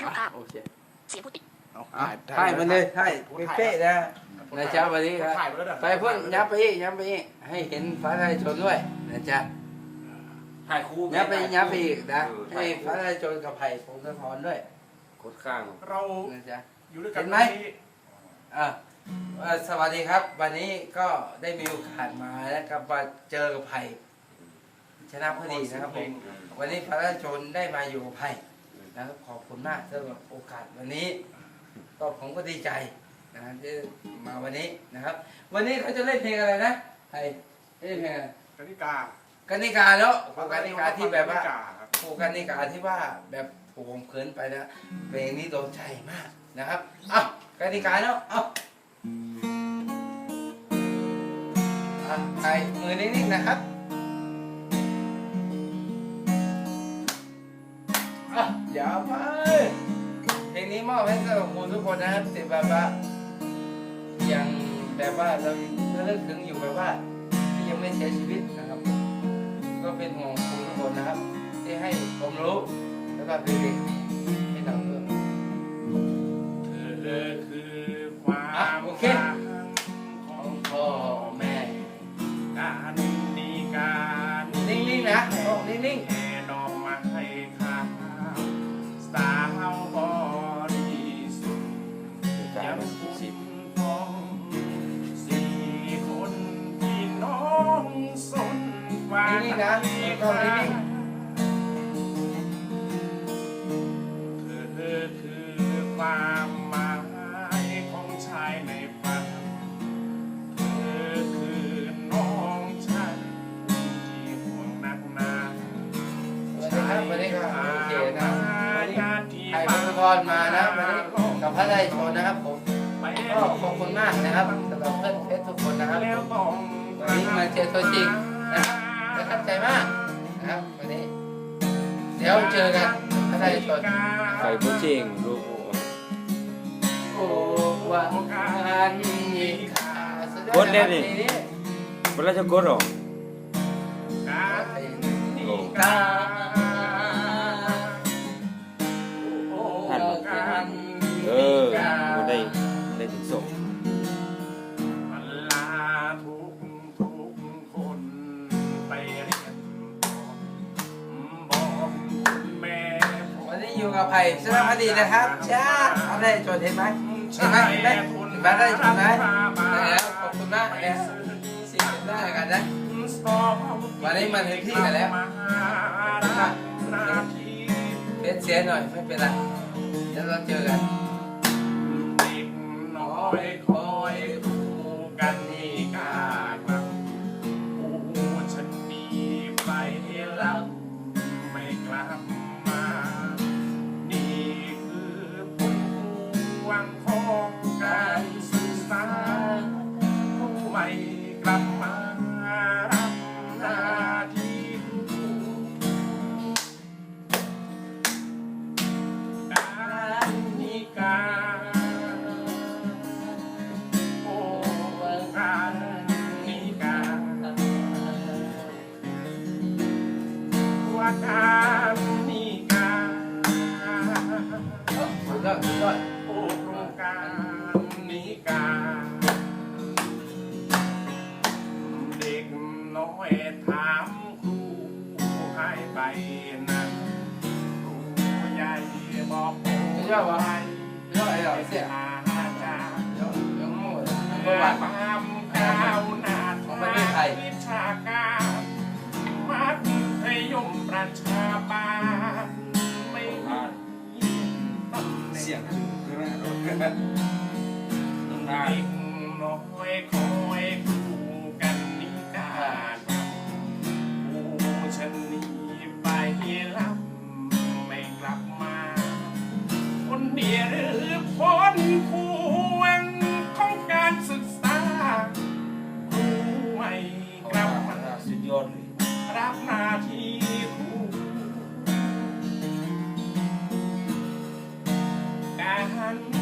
รูปภาพโอเคเสียงพูดติดเอาอะถ่ายมันเลยถ่ายเป๊ะๆนะผมนะจ๊ะวันนี้ครับถ่ายไปแล้วเด้อไปพ่นยับไปอีกยับไปอีกให้เห็นฟ้าทลายโจรด้วยนะจ๊ะถ่ายคู่ยับไปยับไปอีกนะเออให้ฟ้าทลายโจรกับไผ่พงศธรด้วยกดข้างเรานะจ๊ะอยู่ด้วยกันเห็นไหมวันนี้อะเอ่อสวัสดีครับ วันนี้ก็ได้มีโอกาสมาแล้วก็มาเจอกับไผ่ชนะพอดีนะครับผมวันนี้ฟ้าทลายโจรได้มาอยู่กับไผ่ นะครับขอบคุณมากสำหรับโอกาสวันนี้ก็ผมก็ดีใจนะที่มาวันนี้นะครับ วันนี้เขาจะเล่นเพลงอะไรนะไผ่เล่นเพลงอะไรกนิกากนิกาเนาะครูกนิกาที่แบบว่ากนิกครับครูกนิกาที่ว่าแบบถูกผมเขินไปนะเพลงนี้โดนใจมากนะครับเอ้ากนิกาเนาะเอ้าอะใครมือนิ่งๆนะครับ อะอย่าไปเพลงนี้มอบให้สำหรับครูทุกคนนะครับที่แบบว่ายังแบบว่าเราระลึกถึงอยู่แบบว่าที่ยังไม่เสียชีวิตนะครับ ก็เป็นห่วงคุณทุกคนนะครับ ที่ให้ผมรู้แล้วก็เด็กๆให้เราด้วยเธอคือความอะโอเค นิ่งๆนะแล้วก็นิ่งเธอคือความหมายของชายในฝันเธอคือน้องฉันที่ห่วงนักหนาๆสวัสดีครับวันนี้ก็โอเคนะวันนี้ญาติที่ไผ่พังกรมานะวันนี้กับพระได้ชนนะครับผมไปก็ขอบคุณมากนะครับสำหรับเพื่อนเพชรทุกคนนะครับแล้วต้องวันนี้มาเจอตัวจริง นะครับประทับใจมากนะครับวันนี้ เดี๋ยวเจอกันพระได้ชนใส่ผู้เชิงลูกโอ้วันนี้ขาสุดยอกดได้ดิเพลงนี้เวลาจะกดหรอโวันนี้อยู่กับไผ่ชนะพอดีนะครับจ้าเอาได้จทย์เห็นไหมเห็นไหมเห็นไหมเห็นไหมได้โจทย์ไหมแล้วขอบคุณมากนะสี่สิบได้กันนะวันนี้มาถึงที่กันแล้วเป็นเสียหน่อยไม่เป็นไรเดี๋ยวเราเจอกันเด็กน้อยคอยคู่กัน ว่าการนิกาสุดยอดสุดยอดโอ้ครงการนิกา เด็กน้อยถามครูให้ไปนั้นครูใหญ่บอกผมสุดยอดวะสุดยอดไอ้เหล่าเสียอาจารย์เดี๋ยวเดี๋ยวโง่เลยเมื่เมื่ออวาความก้าวหน้า ช่ไหมรถเด็กน้อยคอยคู่กันนิกาผู้ฉันหนีไปลับไม่กลับมา คนเดียวหรือคนพวงของการศึกษาครูไม่กลับมาสุดยอดเลยรับหน้าที่ครูการมีการ